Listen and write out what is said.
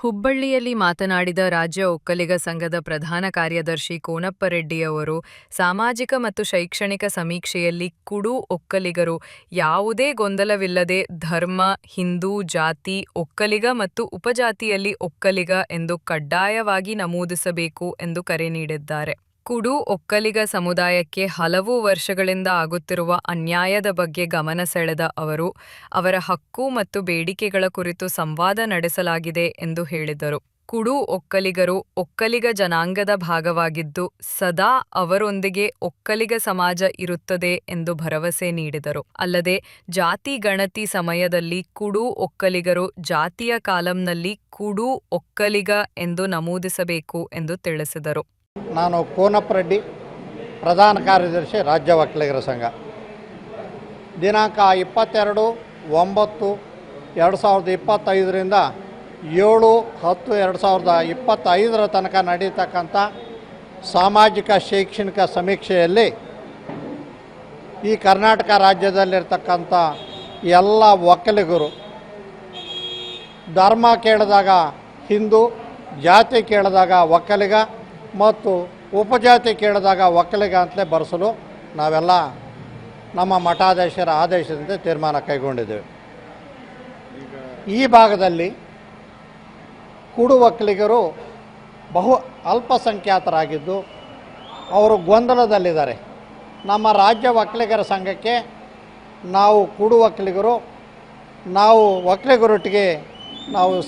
ಹುಬ್ಬಳ್ಳಿಯಲ್ಲಿ ಮಾತನಾಡಿದ ರಾಜ್ಯ ಒಕ್ಕಲಿಗ ಸಂಘದ ಪ್ರಧಾನ ಕಾರ್ಯದರ್ಶಿ ಕೋನಪ್ಪರೆಡ್ಡಿಯವರು ಸಾಮಾಜಿಕ ಮತ್ತು ಶೈಕ್ಷಣಿಕ ಸಮೀಕ್ಷೆಯಲ್ಲಿ ಕುಡು ಒಕ್ಕಲಿಗರು ಯಾವುದೇ ಗೊಂದಲವಿಲ್ಲದೆ ಧರ್ಮ, ಹಿಂದೂ, ಜಾತಿ, ಒಕ್ಕಲಿಗ ಮತ್ತು ಉಪಜಾತಿಯಲ್ಲಿ ಒಕ್ಕಲಿಗ ಎಂದು ಕಡ್ಡಾಯವಾಗಿ ನಮೂದಿಸಬೇಕು ಎಂದು ಕರೆ ನೀಡಿದ್ದಾರೆ. ಕುಡು ಒಕ್ಕಲಿಗ ಸಮುದಾಯಕ್ಕೆ ಹಲವು ವರ್ಷಗಳಿಂದ ಆಗುತ್ತಿರುವ ಅನ್ಯಾಯದ ಬಗ್ಗೆ ಗಮನ ಸೆಳೆದ ಅವರು, ಅವರ ಹಕ್ಕು ಮತ್ತು ಬೇಡಿಕೆಗಳ ಕುರಿತು ಸಂವಾದ ನಡೆಸಲಾಗಿದೆ ಎಂದು ಹೇಳಿದರು. ಕುಡು ಒಕ್ಕಲಿಗರು ಒಕ್ಕಲಿಗ ಜನಾಂಗದ ಭಾಗವಾಗಿದ್ದು, ಸದಾ ಅವರೊಂದಿಗೆ ಒಕ್ಕಲಿಗ ಸಮಾಜ ಇರುತ್ತದೆ ಎಂದು ಭರವಸೆ ನೀಡಿದರು. ಅಲ್ಲದೆ, ಜಾತಿ ಗಣತಿ ಸಮಯದಲ್ಲಿ ಕುಡು ಒಕ್ಕಲಿಗರು ಜಾತಿಯ ಕಾಲಂನಲ್ಲಿ ಕುಡು ಒಕ್ಕಲಿಗ ಎಂದು ನಮೂದಿಸಬೇಕು ಎಂದು ತಿಳಿಸಿದರು. ನಾನು ಕೋನಪ್ಪ ಪ್ರಧಾನ ಕಾರ್ಯದರ್ಶಿ, ರಾಜ್ಯ ಒಕ್ಕಲಿಗರ ಸಂಘ. ದಿನಾಂಕ ಇಪ್ಪತ್ತೆರಡು, ಒಂಬತ್ತು, ಎರಡು ಸಾವಿರದ ಇಪ್ಪತ್ತೈದರಿಂದ ಏಳು, ಹತ್ತು, ಎರಡು ಸಾವಿರದ ಇಪ್ಪತ್ತೈದರ ತನಕ ನಡೀತಕ್ಕಂಥ ಸಾಮಾಜಿಕ ಶೈಕ್ಷಣಿಕ ಸಮೀಕ್ಷೆಯಲ್ಲಿ ಈ ಕರ್ನಾಟಕ ರಾಜ್ಯದಲ್ಲಿರ್ತಕ್ಕಂಥ ಎಲ್ಲ ಒಕ್ಕಲಿಗರು ಧರ್ಮ ಕೇಳಿದಾಗ ಹಿಂದೂ, ಜಾತಿ ಕೇಳಿದಾಗ ಒಕ್ಕಲಿಗ ಮತ್ತು ಉಪಜಾತಿ ಕೇಳಿದಾಗ ಒಕ್ಕಲಿಗ ಅಂತಲೇ ಬರೆಸಲು ನಾವೆಲ್ಲ ನಮ್ಮ ಮಠಾಧೀಶರ ಆದೇಶದಂತೆ ತೀರ್ಮಾನ ಕೈಗೊಂಡಿದ್ದೇವೆ. ಈ ಭಾಗದಲ್ಲಿ ಕುಡು ಒಕ್ಕಲಿಗರು ಬಹು ಅಲ್ಪಸಂಖ್ಯಾತರಾಗಿದ್ದು ಅವರು ಗೊಂದಲದಲ್ಲಿದ್ದಾರೆ. ನಮ್ಮ ರಾಜ್ಯ ಒಕ್ಕಲಿಗರ ಸಂಘಕ್ಕೆ ನಾವು ಕುಡು ಒಕ್ಕಲಿಗರು, ನಾವು ಒಕ್ಕಲಿಗರೊಟ್ಟಿಗೆ ನಾವು